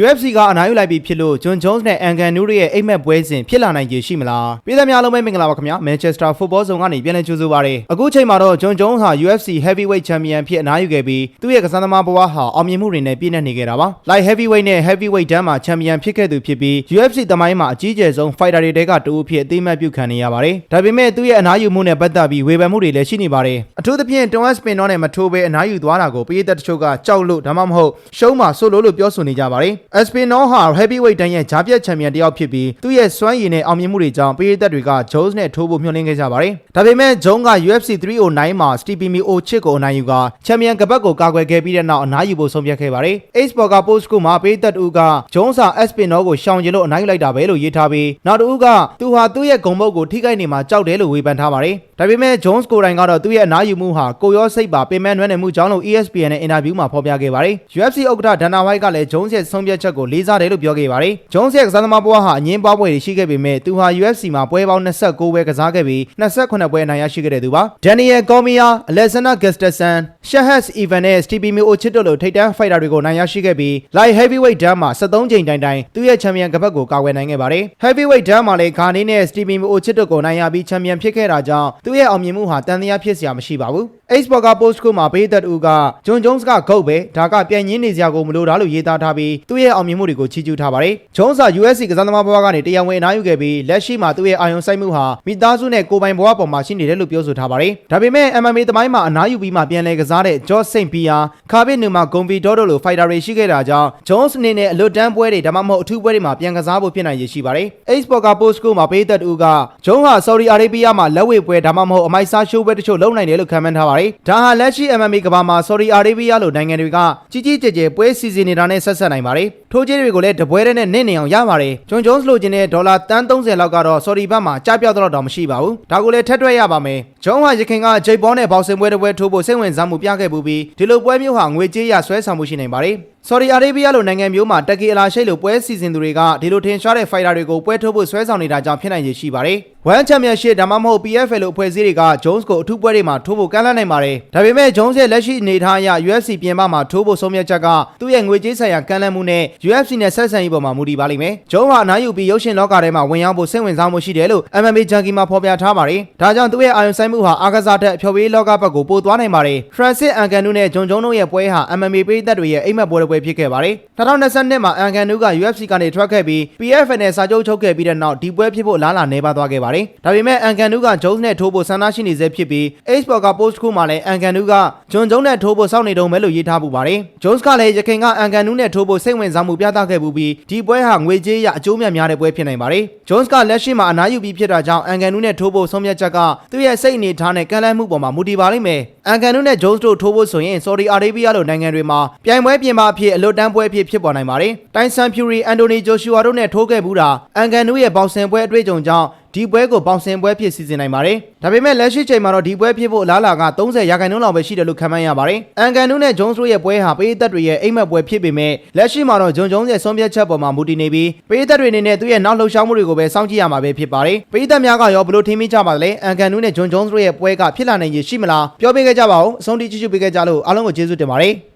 UFC ကအနားယူလိုက်ပြီဖြစ်လို့ဂျွန်ဂျုံးစ်နဲ့အန်ကန်နူးရဲ့အိမ်မက်ပွဲစဉ်ဖြစ်လာနိုင်ခြေရှိမလားပြည်သူများလုံးပဲမင်္ဂလာပါခင်ဗျာမန်ချက်စတာဖုတ်ဘောဇုံကနေပြန်လည်ကြိုဆိုပါရစေအခုချိန်မှာတော့ဂျွန်ဂျုံးစ်ဟာ UFC Heavyweight Champion ဖြစ်အနားယူခဲ့ပြီးသူ့ရဲ့ကစားသမားဘဝဟာအောင်မြင်မှုတွေနဲ့ပြည့်နှက်နေခဲ့တာပါ Light Heavyweight နဲ့ Heavyweight တန်းမှာ Champion ဖြစ်ခဲ့သူဖြစ်ပြီး UFC သမိုင်းမှာအကြီးကျယ်ဆုံး fighter တွေတဲကတူအဖြစ်အသိမှတ်ပြုခံနေရပါတယ်ဒါပေမဲ့သူ့ရဲ့အနားယူမှုနဲ့ပတ်သက်ပြီးဝေဖန်မှုတွေလည်းရှိနေပါတယ်အထူးသဖြင့်တွန်ဝက်စပင်တော့နဲ့မထိုးဘဲအနားယူသွားတာကိုပြည်သက်တချို့ကကြောက်လို့ဒါမှမဟုတ်ရှုံးမှာဆိုလို့လို့ပြောဆိုနေကြပါတယ် Espinol ဟာ heavyweight တန်းရဲ့ဂျားပြတ်ချန်ပီယံတစ်ယောက်ဖြစ်ပြီးသူ့ရဲ့စွမ်းရည်နဲ့အောင်မြင်မှုတွေကြောင့်ပြည်သက်တွေက Jones နဲ့ထိုးဖို့မျှော်လင့်ခဲ့ကြပါတယ်ဒါပေမဲ့ Jones က UFC 309မှာ Stipe Miocic ကိုအနိုင်ယူကချန်ပီယံကပတ်ကိုကာကွယ်ခဲ့ပြီးတဲ့နောက်အနားယူဖို့ဆုံးဖြတ်ခဲ့ပါတယ် Ace Burger Post ကမှာပြည်သက်တူက Jones ဟာ Espinol ကိုရှောင်ကျင်လို့အနိုင်ယူလိုက်တာပဲလို့ရေးထားပြီးနောက်တစ်ဦးကသူဟာသူ့ရဲ့ဂုံမုတ်ကိုထိခိုက်နေမှာကြောက်တယ်လို့ဝေဖန်ထားပါတယ်ဒါပေမဲ့ Jones ကိုယ်တိုင်ကတော့သူ့ရဲ့အနားယူမှုဟာကိုရောစိတ်ပါပင်မနွမ်းနယ်မှုကြောင့်လို့ ESPN နဲ့အင်တာဗျူးမှာဖော်ပြခဲ့ပါတယ် UFC ဥက္ကဋ္ဌဒန်နာဝိုက်ကလည်း Jones ရဲ့ဆုံးဖြတ်ချက်ကိုလေးစားတယ်လို့ပြောခဲ့ပါတယ် Jones ရဲ့ကစားသမားဘဝဟာအငင်းပွားပွဲတွေရှိခဲ့ပေမဲ့သူဟာ UFC မှာပွဲပေါင်း29ပွဲကစားခဲ့ပြီး28ပွဲအနိုင်ရရှိခဲ့တဲ့သူပါ Daniel Cormier, Alexander Gustafsson, Shahaz Ivan နဲ့ Stipe Miocic တို့လိုထိပ်တန်းဖိုက်တာတွေကိုနိုင်ရရှိခဲ့ပြီး Light Heavyweight တန်းမှာ73ချိန်တိုင်တိုင်သူ့ရဲ့ချန်ပီယံကပတ်ကိုကာကွယ်နိုင်ခဲ့ပါတယ် Heavyweight တန်းမှာလည်းဂါနီနဲ့ Stipe Miocic တို့ကိုနိုင်ရပြီးချန်ပီယံဖြစ်ခဲ့တာကြောင့်သူ့ရဲ့အောင်မြင်မှုဟာတန်တရားဖြစ်စရာမရှိပါဘူး Ace Burger Post ကမှာပေးသက်တူကဂျွန်ဂျုံးစ်ကဂုတ်ပဲဒါကပြန်ရင်းနေစရာကိုမလိုတာလို့ရေးသားထားပြီးသူ့ရဲ့အောင်မြင်မှုတွေကိုချီးကျူးထားပါတယ်ဂျုံးစ်ဟာ USC ကစားသမားဘဝကနေတရားဝင်အနားယူခဲ့ပြီးလက်ရှိမှာသူ့ရဲ့အာရုံစိုက်မှုဟာမိသားစုနဲ့ကိုယ်ပိုင်ဘဝပေါ်မှာရှိနေတယ်လို့ပြောဆိုထားပါတယ်ဒါပေမဲ့ MMA သမိုင်းမှာအနားယူပြီးမှပြန်လည်ကစားတဲ့ George St. Pierre ခါဘစ်နူမာဂွန်ဗီဒေါတို့လိုဖိုက်တာတွေရှိခဲ့တာကြောင့်ဂျုံးစ်အနေနဲ့အလွတ်တန်းပွဲတွေဒါမှမဟုတ်အထူးပွဲတွေမှာပြန်ကစားဖို့ဖြစ်နိုင်ရရှိပါတယ် Ace Burger Post ကမှာပေးသက်တူကဂျုံးဟာ Saudi Arabia မှာလက်ဝဲပွဲဒါမှမဟုတ်အမိုက်စားရှိုးပွဲတချို့လုပ်နိုင်တယ်လို့ခန့်မှန်းထားပါတယ်ဒါဟာလက်ရှိ MMA ကမ္ဘာမှာ Saudi Arabia လိုနိုင်ငံတွေကကြီးကြီးကျယ်ကျယ်ပွဲစီစဉ်နေတာနဲ့ဆက်ဆက်နိုင်ပါတယ်ထိုးကြီးတွေကိုလည်းတပွဲတည်းနဲ့နင့်နေအောင်ရပါတယ်ဂျွန်ဂျုံးစ်လိုချင်တဲ့ဒေါ်လာတန်း30လောက်ကတော့ Saudi ဘက်မှာကြားပြောက်တော့တော့မရှိပါဘူးဒါကိုလည်းထက်တွက်ရပါမယ် ဂျုံးဟာရခင်ကဂျိတ်ဘောနဲ့ဘောက်ဆင်ပွဲတစ်ပွဲထိုးဖို့စိတ်ဝင်စားမှုပြခဲ့ပူပြီးဒီလိုပွဲမျိုးဟာငွေကြေးရဆွဲဆောင်မှုရှိနိုင်ပါတယ်ဆော်ဒီအာရေဗီးယားလိုနိုင်ငံမျိုးမှာတက်ကီအလာရှိတ်လိုပွဲစီစဉ်သူတွေကဒီလိုထင်ရှားတဲ့ဖိုင်တာတွေကိုပွဲထုတ်ဖို့ဆွဲဆောင်နေတာကြောင့်ဖြစ်နိုင်ရရှိပါတယ်။ One Championship ဒါမှမဟုတ် PFL လိုအဖွဲ့အစည်းတွေက Jones ကိုအထူးပွဲတွေမှာထိုးဖို့ကမ်းလှမ်းနိုင်ပါတယ်။ဒါပေမဲ့ Jones ရဲ့လက်ရှိအနေအထားအရ UFC ပြင်ပမှာထိုးဖို့ဆုံးဖြတ်ချက်ကသူ့ရဲ့ငွေကြေးဆိုင်ရာကမ်းလှမ်းမှုနဲ့ UFC နဲ့ဆက်ဆံရေးပေါ်မှာမူတည်ပါလိမ့်မယ်။ Jones ဟာအနားယူပြီးရုပ်ရှင်လောကထဲမှာဝင်ရောက်ဖို့စိတ်ဝင်စားမှုရှိတယ်လို့ MMA Junkie မှာဖော်ပြထားပါတယ်။ဒါကြောင့်သူ့ရဲ့အာရုံစိုက်မှုဟာအားကစားထက်ဖျော်ဖြေရေးလောကဘက်ကိုပိုသွားနိုင်ပါတယ်။ Francis Ngannou နဲ့ John Jones တို့ရဲ့ပွဲဟာ MMA ပြည်သက်တွေရဲ့အိမ်မက်ပွဲတစ်ပွဲဖြစ်ခဲ့ပါတယ်။2022မှာအန်ကန်နူးက UFC ကနေထွက်ခဲ့ပြီး PFL နဲ့စာချုပ်ချုပ်ခဲ့ပြီးတဲ့နောက်ဒီပွဲဖြစ်ဖို့လားလာနေပါသွားခဲ့ပါတယ်။ဒါပေမဲ့အန်ကန်နူးကဂျုံးစ်နဲ့ထိုးဖို့ဆန္ဒရှိနေစေဖြစ်ပြီး Ace Burger Post ခုမှာလည်းအန်ကန်နူးကဂျွန်ဂျုံးနဲ့ထိုးဖို့စောင့်နေတုံးပဲလို့ရေးထားပူပါတယ်။ဂျုံးစ်ကလည်းရခင်ကအန်ကန်နူးနဲ့ထိုးဖို့စိတ်ဝင်စားမှုပြသခဲ့ပူပြီးဒီပွဲဟာငွေကြေးရအကျိုးမြတ်များတဲ့ပွဲဖြစ်နိုင်ပါတယ်။ဂျုံးစ်ကလက်ရှိမှာအနားယူပြီးဖြစ်တာကြောင့်အန်ကန်နူးနဲ့ထိုးဖို့ဆုံးဖြတ်ချက်ကသူ့ရဲ့စိတ်အနေထားနဲ့ကန့်လန့်မှုပေါ်မှာမူတည်ပါလိမ့်မယ်။အန်ကန်နူးနဲ့ဂျုံးစ်တို့ထိုးဖို့ဆိုရင် Saudi Arabia လိုနိုင်ငံတွေမှာပြိုင်ပွဲပြင်ပအဖြစ်အလွတ်တန်းပွဲအဖြစ်ဖြစ်ပေါ်နိုင်ပါတယ်။တိုင်ဆန်ဖြူရီအန်တိုနီဂျိုရှူဝါတို့နဲ့ထိုးခဲ့ဘူးတာအန်ကန်နူးရဲ့ပေါင်ဆင်ပွဲအတွေ့အကြုံကြောင့် ဒီပွဲကိုပေါင်ဆင်ပွဲဖြစ်စီစဉ်နိုင်ပါတယ်။ဒါပေမဲ့လက်ရှိချိန်မှာတော့ဒီပွဲဖြစ်ဖို့အလားအလာက30ရာခိုင်နှုန်းလောက်ပဲရှိတယ်လို့ခန့်မှန်းရပါတယ်။အန်ကန်နူးနဲ့ဂျုံးစ်တို့ရဲ့ပွဲဟာပေးသက်တွေရဲ့အိမ်မက်ပွဲဖြစ်ပေမဲ့လက်ရှိမှာတော့ဂျွန်ဂျုံးရဲ့ဆုံးဖြတ်ချက်ပေါ်မှာမူတည်နေပြီးပေးသက်တွေအနေနဲ့သူ့ရဲ့နောက်လှုပ်ရှားမှုတွေကိုပဲစောင့်ကြည့်ရမှာပဲဖြစ်ပါတယ်။ပေးသက်များကရောဘလို့ထင်မိကြပါလဲအန်ကန်နူးနဲ့ဂျွန်ဂျုံးတို့ရဲ့ပွဲကဖြစ်လာနိုင်ရရှိမလားပြောပြခဲ့ကြပါဦးအဆုံးထိကြည့်ရှုပေးခဲ့ကြလို့အားလုံးကိုကျေးဇူးတင်ပါတယ်။